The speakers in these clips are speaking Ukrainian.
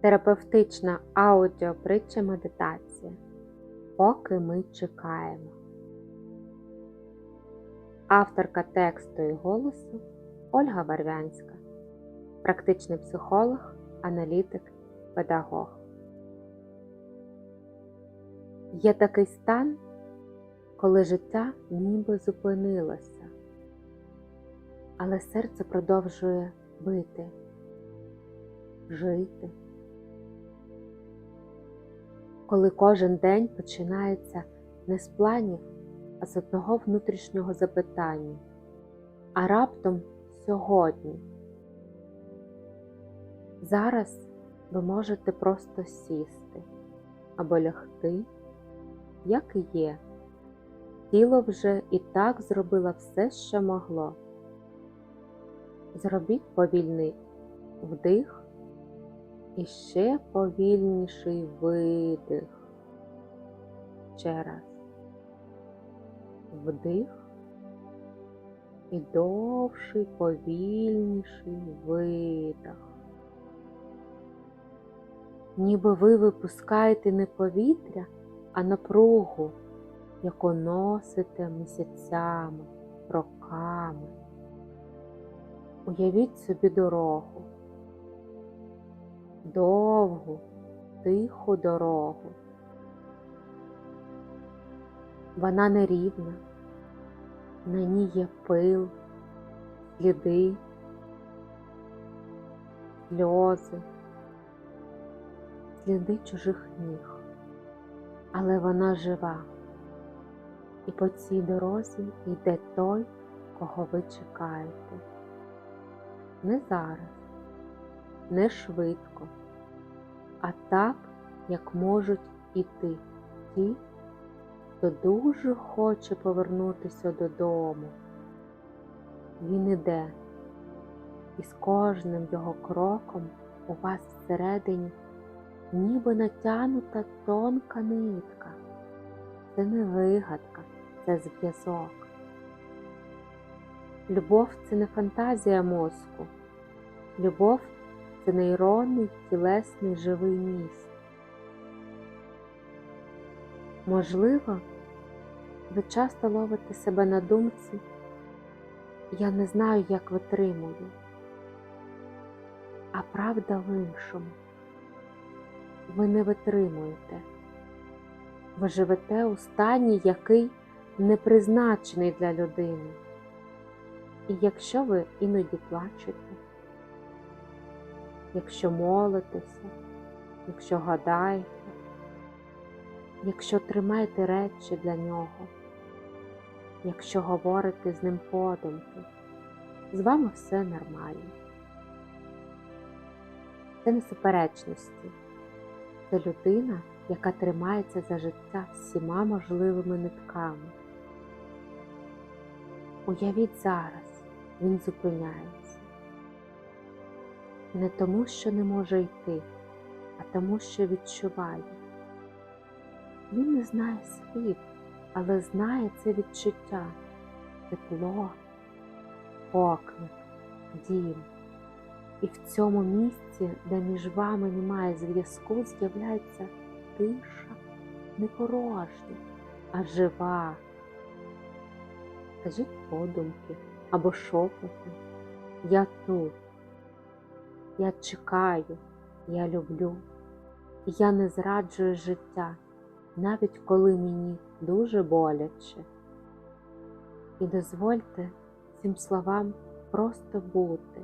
Терапевтична аудіопритча медитація. Поки ми чекаємо. Авторка тексту і голосу Ольга Варвянська. Практичний психолог, аналітик, педагог. Є такий стан, коли життя ніби зупинилося, але серце продовжує бити, жити коли кожен день починається не з планів, а з одного внутрішнього запитання, а раптом сьогодні. Зараз ви можете просто сісти або лягти, як і є. Тіло вже і так зробило все, що могло. Зробіть повільний вдих і ще повільніший видих. Ще раз. Вдих і довший, повільніший видих. Ніби ви випускаєте не повітря, а напругу, яку носите місяцями, роками. Уявіть собі дорогу довгу, тиху дорогу. Вона нерівна, на ній є пил, сліди, сльози, сліди чужих ніг, але вона жива, і по цій дорозі йде той, кого ви чекаєте. Не зараз, не швидко, а так, як можуть іти ті, хто дуже хоче повернутися додому. Він іде, і з кожним його кроком у вас всередині ніби натянута тонка нитка. Це не вигадка, це зв'язок. Любов це не фантазія мозку. Любов це нейронний тілесний живий міст. Можливо, ви часто ловите себе на думці, я не знаю, як витримую, а правда в іншому. Ви не витримуєте, ви живете у стані, який не призначений для людини. І якщо ви іноді плачете, якщо молитеся, якщо гадаєте, якщо тримаєте речі для нього, якщо говорите з ним подумки, з вами все нормально. Це не суперечності, це людина, яка тримається за життя всіма можливими нитками. Уявіть зараз, він зупиняється не тому, що не може йти, а тому, що відчуває. Він не знає слів, але знає це відчуття, тепло, поклик, дім. І в цьому місці, де між вами немає зв'язку, з'являється тиша не порожня, а жива. Кажіть подумки або шепотом. Я тут. Я чекаю, я люблю, я не зраджую життя, навіть коли мені дуже боляче. І дозвольте цим словам просто бути.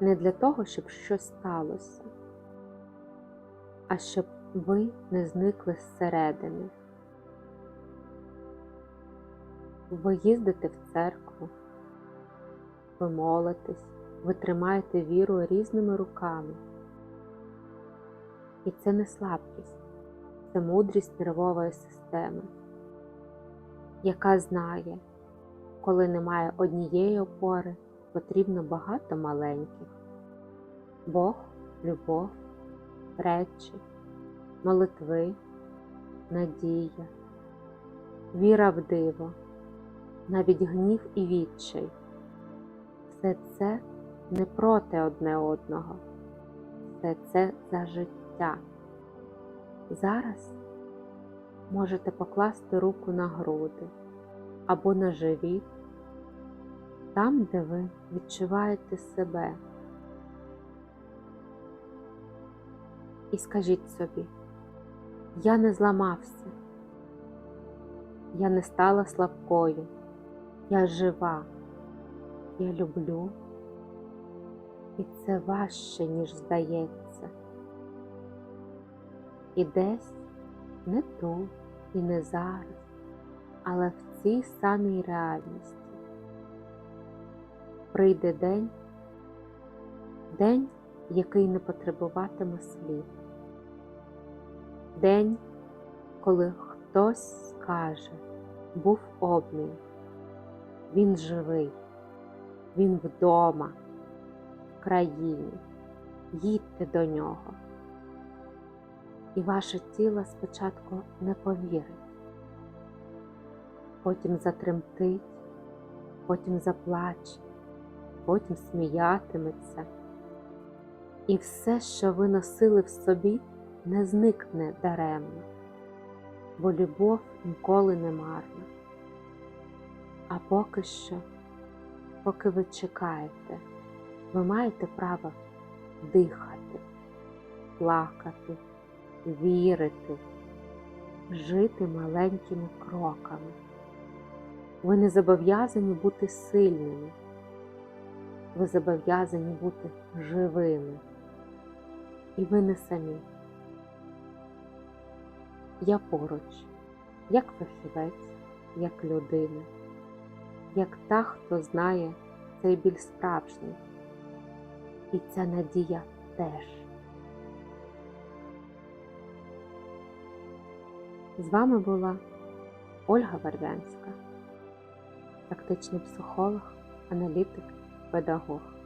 Не для того, щоб щось сталося, а щоб ви не зникли зсередини. Ви їздите в церкву, ви молитесь ви тримаєте віру різними руками. І це не слабкість, це мудрість нервової системи, яка знає, коли немає однієї опори, потрібно багато маленьких. Бог, любов, речі, молитви, надія, віра в диво, навіть гнів і відчай. Все це не проти одне одного, все це за життя. Зараз можете покласти руку на груди або на живіт, там, де ви відчуваєте себе. І скажіть собі, я не зламався, я не стала слабкою, я жива, я люблю, і це важче, ніж здається. І десь не тут і не зараз, але в цій самій реальності. Прийде день, день, який не потребуватиме слів. День, коли хтось скаже, був обмін, він живий, він вдома, країні, їдьте до нього. І ваше тіло спочатку не повірить, потім затремтить, потім заплаче, потім сміятиметься. І все, що ви носили в собі, не зникне даремно, бо любов ніколи не марна. А поки що, поки ви чекаєте, ви маєте право дихати, плакати, вірити, жити маленькими кроками. Ви не зобов'язані бути сильними, ви зобов'язані бути живими. І ви не самі. Я поруч, як фахівець, як людина, як та, хто знає цей біль справжній. І ця надія теж. З вами була Ольга Варвянська, практичний психолог, аналітик, педагог.